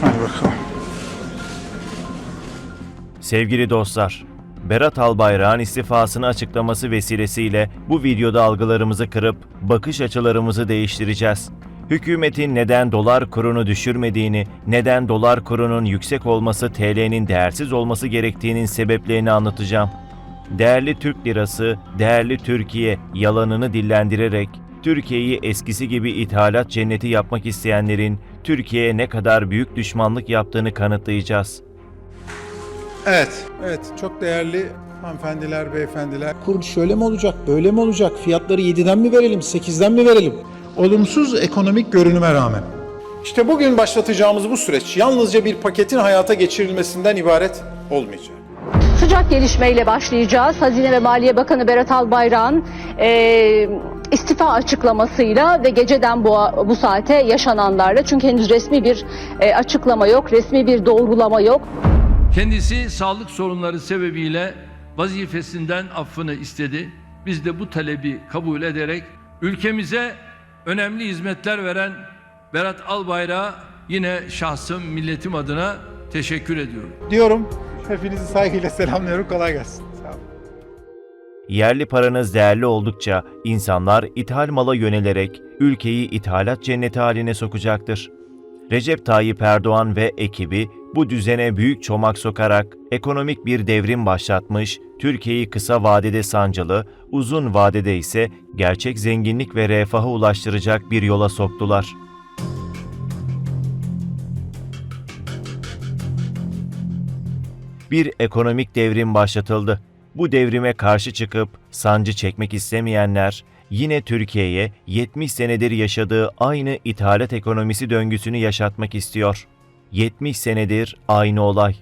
Hadi bakalım. Sevgili dostlar, Berat Albayrak'ın istifasını açıklaması vesilesiyle bu videoda algılarımızı kırıp bakış açılarımızı değiştireceğiz. Hükümetin neden dolar kurunu düşürmediğini, neden dolar kurunun yüksek olması TL'nin değersiz olması gerektiğinin sebeplerini anlatacağım. Değerli Türk lirası, değerli Türkiye yalanını dillendirerek Türkiye'yi eskisi gibi ithalat cenneti yapmak isteyenlerin Türkiye'ye ne kadar büyük düşmanlık yaptığını kanıtlayacağız. Evet. Evet. Çok değerli hanımefendiler, beyefendiler. Kur şöyle mi olacak, böyle mi olacak? Fiyatları 7'den mi verelim, 8'den mi verelim? Olumsuz ekonomik görünüme rağmen. İşte bugün başlatacağımız bu süreç yalnızca bir paketin hayata geçirilmesinden ibaret olmayacak. Sıcak gelişmeyle başlayacağız. Hazine ve Maliye Bakanı Berat Albayrak'ın e, istifa açıklamasıyla ve geceden bu, bu saate yaşananlarla. Çünkü henüz resmi bir e, açıklama yok, resmi bir doğrulama yok. Kendisi sağlık sorunları sebebiyle vazifesinden affını istedi. Biz de bu talebi kabul ederek ülkemize önemli hizmetler veren Berat Albayrak'a yine şahsım milletim adına teşekkür ediyorum. Diyorum. Hepinizi saygıyla selamlıyorum. Kolay gelsin. Yerli paranız değerli oldukça insanlar ithal mala yönelerek ülkeyi ithalat cenneti haline sokacaktır. Recep Tayyip Erdoğan ve ekibi bu düzene büyük çomak sokarak ekonomik bir devrim başlatmış, Türkiye'yi kısa vadede sancılı, uzun vadede ise gerçek zenginlik ve refaha ulaştıracak bir yola soktular. bir ekonomik devrim başlatıldı. Bu devrime karşı çıkıp sancı çekmek istemeyenler yine Türkiye'ye 70 senedir yaşadığı aynı ithalat ekonomisi döngüsünü yaşatmak istiyor. 70 senedir aynı olay.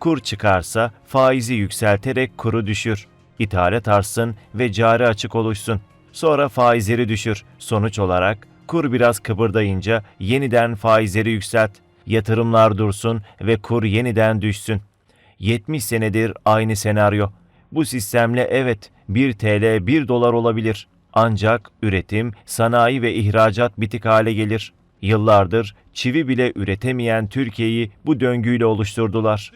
Kur çıkarsa faizi yükselterek kuru düşür. İthalat artsın ve cari açık oluşsun. Sonra faizleri düşür. Sonuç olarak kur biraz kıpırdayınca yeniden faizleri yükselt. Yatırımlar dursun ve kur yeniden düşsün. 70 senedir aynı senaryo. Bu sistemle evet 1 TL 1 dolar olabilir. Ancak üretim, sanayi ve ihracat bitik hale gelir. Yıllardır çivi bile üretemeyen Türkiye'yi bu döngüyle oluşturdular.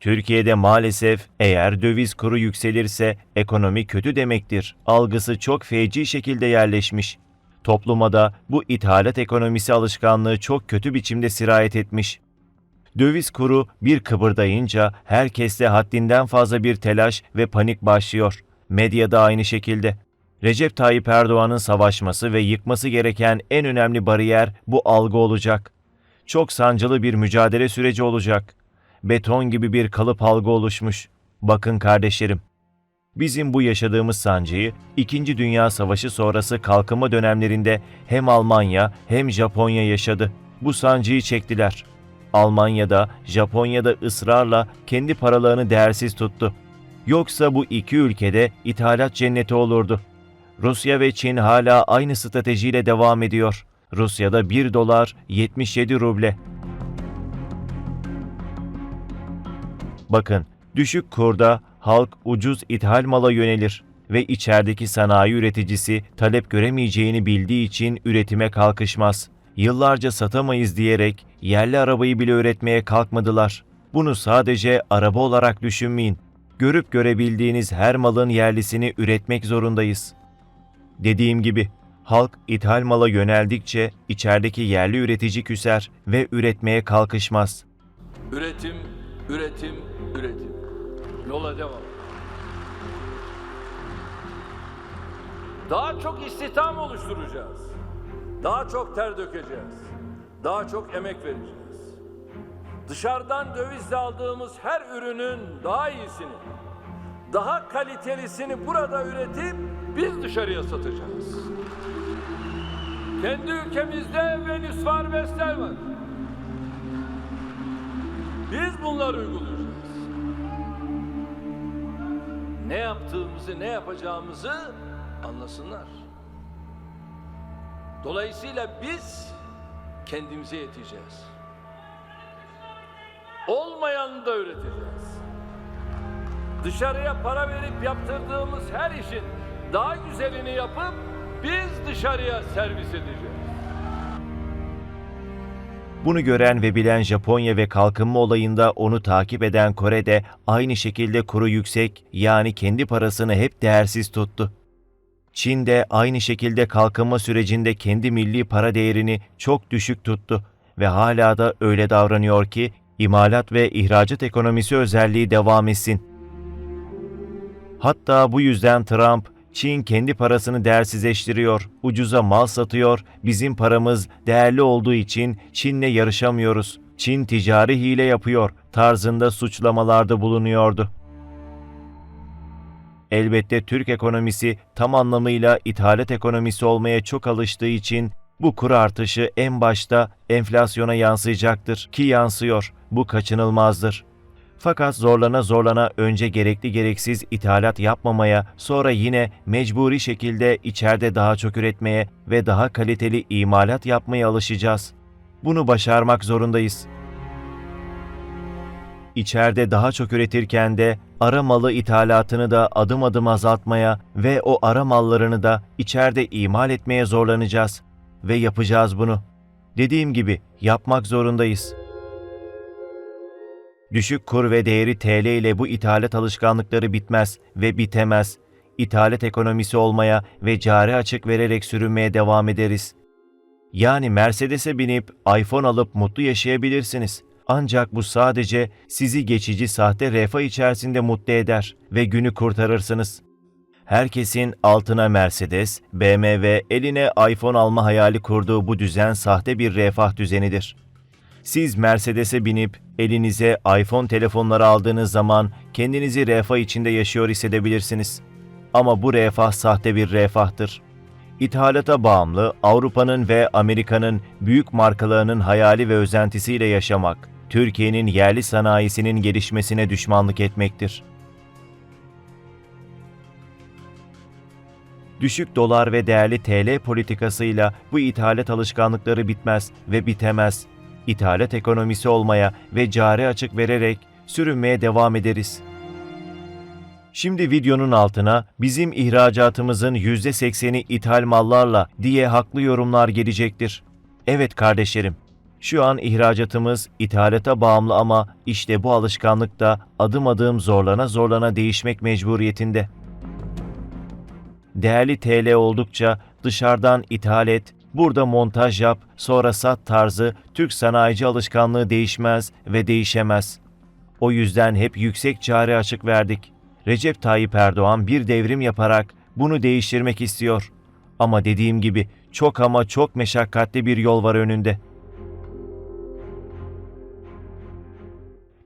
Türkiye'de maalesef eğer döviz kuru yükselirse ekonomi kötü demektir. Algısı çok feci şekilde yerleşmiş. Topluma da bu ithalat ekonomisi alışkanlığı çok kötü biçimde sirayet etmiş. Döviz kuru bir kıpırdayınca herkeste haddinden fazla bir telaş ve panik başlıyor. Medyada aynı şekilde. Recep Tayyip Erdoğan'ın savaşması ve yıkması gereken en önemli bariyer bu algı olacak. Çok sancılı bir mücadele süreci olacak. Beton gibi bir kalıp algı oluşmuş. Bakın kardeşlerim, Bizim bu yaşadığımız sancıyı İkinci Dünya Savaşı sonrası kalkınma dönemlerinde hem Almanya hem Japonya yaşadı. Bu sancıyı çektiler. Almanya'da, Japonya'da ısrarla kendi paralarını değersiz tuttu. Yoksa bu iki ülkede ithalat cenneti olurdu. Rusya ve Çin hala aynı stratejiyle devam ediyor. Rusya'da 1 dolar 77 ruble. Bakın, düşük kurda halk ucuz ithal mala yönelir ve içerideki sanayi üreticisi talep göremeyeceğini bildiği için üretime kalkışmaz. Yıllarca satamayız diyerek yerli arabayı bile üretmeye kalkmadılar. Bunu sadece araba olarak düşünmeyin. Görüp görebildiğiniz her malın yerlisini üretmek zorundayız. Dediğim gibi halk ithal mala yöneldikçe içerideki yerli üretici küser ve üretmeye kalkışmaz. Üretim, üretim, üretim. Yola devam. Daha çok istihdam oluşturacağız. Daha çok ter dökeceğiz. Daha çok emek vereceğiz. Dışarıdan dövizle aldığımız her ürünün daha iyisini, daha kalitelisini burada üretip biz dışarıya satacağız. Kendi ülkemizde Venüs var, Vestel var. Biz bunları uygulayacağız. Ne yaptığımızı, ne yapacağımızı anlasınlar. Dolayısıyla biz kendimize yeteceğiz. Olmayanı da üreteceğiz. Dışarıya para verip yaptırdığımız her işin daha güzelini yapıp biz dışarıya servis edeceğiz. Bunu gören ve bilen Japonya ve kalkınma olayında onu takip eden Kore de aynı şekilde kuru yüksek yani kendi parasını hep değersiz tuttu. Çin de aynı şekilde kalkınma sürecinde kendi milli para değerini çok düşük tuttu ve hala da öyle davranıyor ki imalat ve ihracat ekonomisi özelliği devam etsin. Hatta bu yüzden Trump, Çin kendi parasını değersizleştiriyor, ucuza mal satıyor, bizim paramız değerli olduğu için Çin'le yarışamıyoruz, Çin ticari hile yapıyor tarzında suçlamalarda bulunuyordu. Elbette Türk ekonomisi tam anlamıyla ithalat ekonomisi olmaya çok alıştığı için bu kur artışı en başta enflasyona yansıyacaktır ki yansıyor. Bu kaçınılmazdır. Fakat zorlana zorlana önce gerekli gereksiz ithalat yapmamaya, sonra yine mecburi şekilde içeride daha çok üretmeye ve daha kaliteli imalat yapmaya alışacağız. Bunu başarmak zorundayız. İçeride daha çok üretirken de ara malı ithalatını da adım adım azaltmaya ve o ara mallarını da içeride imal etmeye zorlanacağız ve yapacağız bunu. Dediğim gibi yapmak zorundayız. Düşük kur ve değeri TL ile bu ithalat alışkanlıkları bitmez ve bitemez. İthalat ekonomisi olmaya ve cari açık vererek sürünmeye devam ederiz. Yani Mercedes'e binip iPhone alıp mutlu yaşayabilirsiniz. Ancak bu sadece sizi geçici sahte refah içerisinde mutlu eder ve günü kurtarırsınız. Herkesin altına Mercedes, BMW, eline iPhone alma hayali kurduğu bu düzen sahte bir refah düzenidir. Siz Mercedes'e binip elinize iPhone telefonları aldığınız zaman kendinizi refah içinde yaşıyor hissedebilirsiniz. Ama bu refah sahte bir refahtır. İthalata bağımlı Avrupa'nın ve Amerika'nın büyük markalarının hayali ve özentisiyle yaşamak, Türkiye'nin yerli sanayisinin gelişmesine düşmanlık etmektir. Düşük dolar ve değerli TL politikasıyla bu ithalat alışkanlıkları bitmez ve bitemez. İthalat ekonomisi olmaya ve cari açık vererek sürünmeye devam ederiz. Şimdi videonun altına bizim ihracatımızın %80'i ithal mallarla diye haklı yorumlar gelecektir. Evet kardeşlerim, şu an ihracatımız ithalata bağımlı ama işte bu alışkanlık da adım adım zorlana zorlana değişmek mecburiyetinde. Değerli TL oldukça dışarıdan ithal et, burada montaj yap, sonra sat tarzı Türk sanayici alışkanlığı değişmez ve değişemez. O yüzden hep yüksek cari açık verdik. Recep Tayyip Erdoğan bir devrim yaparak bunu değiştirmek istiyor. Ama dediğim gibi çok ama çok meşakkatli bir yol var önünde.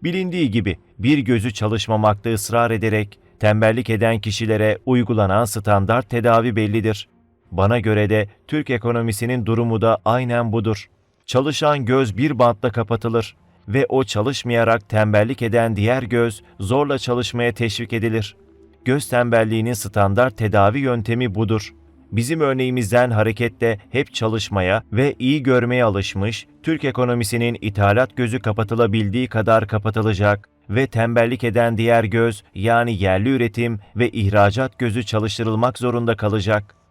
Bilindiği gibi bir gözü çalışmamakta ısrar ederek tembellik eden kişilere uygulanan standart tedavi bellidir. Bana göre de Türk ekonomisinin durumu da aynen budur. Çalışan göz bir bantla kapatılır ve o çalışmayarak tembellik eden diğer göz zorla çalışmaya teşvik edilir. Göz tembelliğinin standart tedavi yöntemi budur. Bizim örneğimizden hareketle hep çalışmaya ve iyi görmeye alışmış, Türk ekonomisinin ithalat gözü kapatılabildiği kadar kapatılacak ve tembellik eden diğer göz yani yerli üretim ve ihracat gözü çalıştırılmak zorunda kalacak.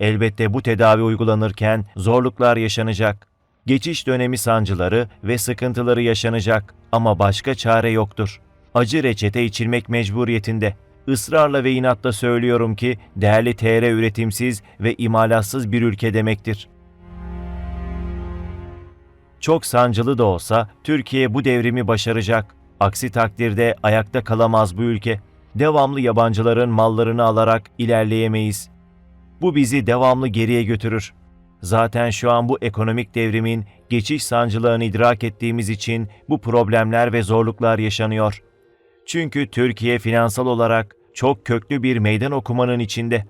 Elbette bu tedavi uygulanırken zorluklar yaşanacak. Geçiş dönemi sancıları ve sıkıntıları yaşanacak ama başka çare yoktur. Acı reçete içilmek mecburiyetinde. Israrla ve inatla söylüyorum ki değerli TR üretimsiz ve imalatsız bir ülke demektir. Çok sancılı da olsa Türkiye bu devrimi başaracak. Aksi takdirde ayakta kalamaz bu ülke. Devamlı yabancıların mallarını alarak ilerleyemeyiz. Bu bizi devamlı geriye götürür. Zaten şu an bu ekonomik devrimin geçiş sancılarını idrak ettiğimiz için bu problemler ve zorluklar yaşanıyor. Çünkü Türkiye finansal olarak çok köklü bir meydan okumanın içinde.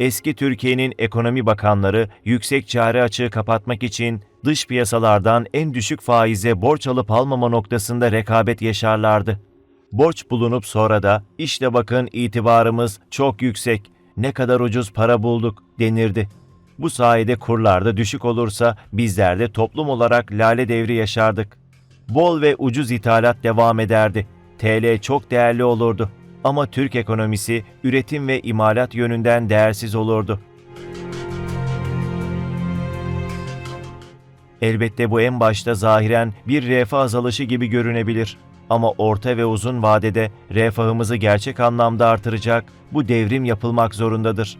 Eski Türkiye'nin ekonomi bakanları yüksek cari açığı kapatmak için dış piyasalardan en düşük faize borç alıp almama noktasında rekabet yaşarlardı. Borç bulunup sonra da işte bakın itibarımız çok yüksek, ne kadar ucuz para bulduk denirdi. Bu sayede kurlarda düşük olursa bizler de toplum olarak lale devri yaşardık. Bol ve ucuz ithalat devam ederdi. TL çok değerli olurdu. Ama Türk ekonomisi üretim ve imalat yönünden değersiz olurdu. Elbette bu en başta zahiren bir refah azalışı gibi görünebilir. Ama orta ve uzun vadede refahımızı gerçek anlamda artıracak bu devrim yapılmak zorundadır.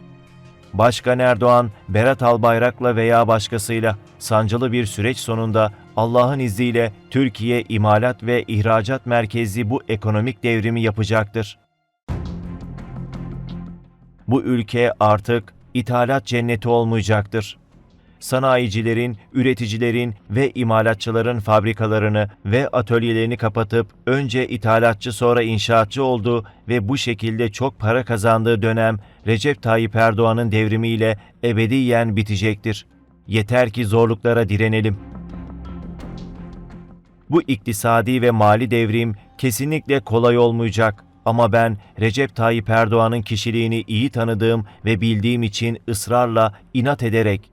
Başkan Erdoğan, Berat Albayrak'la veya başkasıyla sancılı bir süreç sonunda Allah'ın izniyle Türkiye imalat ve ihracat merkezli bu ekonomik devrimi yapacaktır. Bu ülke artık ithalat cenneti olmayacaktır sanayicilerin, üreticilerin ve imalatçıların fabrikalarını ve atölyelerini kapatıp önce ithalatçı sonra inşaatçı olduğu ve bu şekilde çok para kazandığı dönem Recep Tayyip Erdoğan'ın devrimiyle ebediyen bitecektir. Yeter ki zorluklara direnelim. Bu iktisadi ve mali devrim kesinlikle kolay olmayacak ama ben Recep Tayyip Erdoğan'ın kişiliğini iyi tanıdığım ve bildiğim için ısrarla inat ederek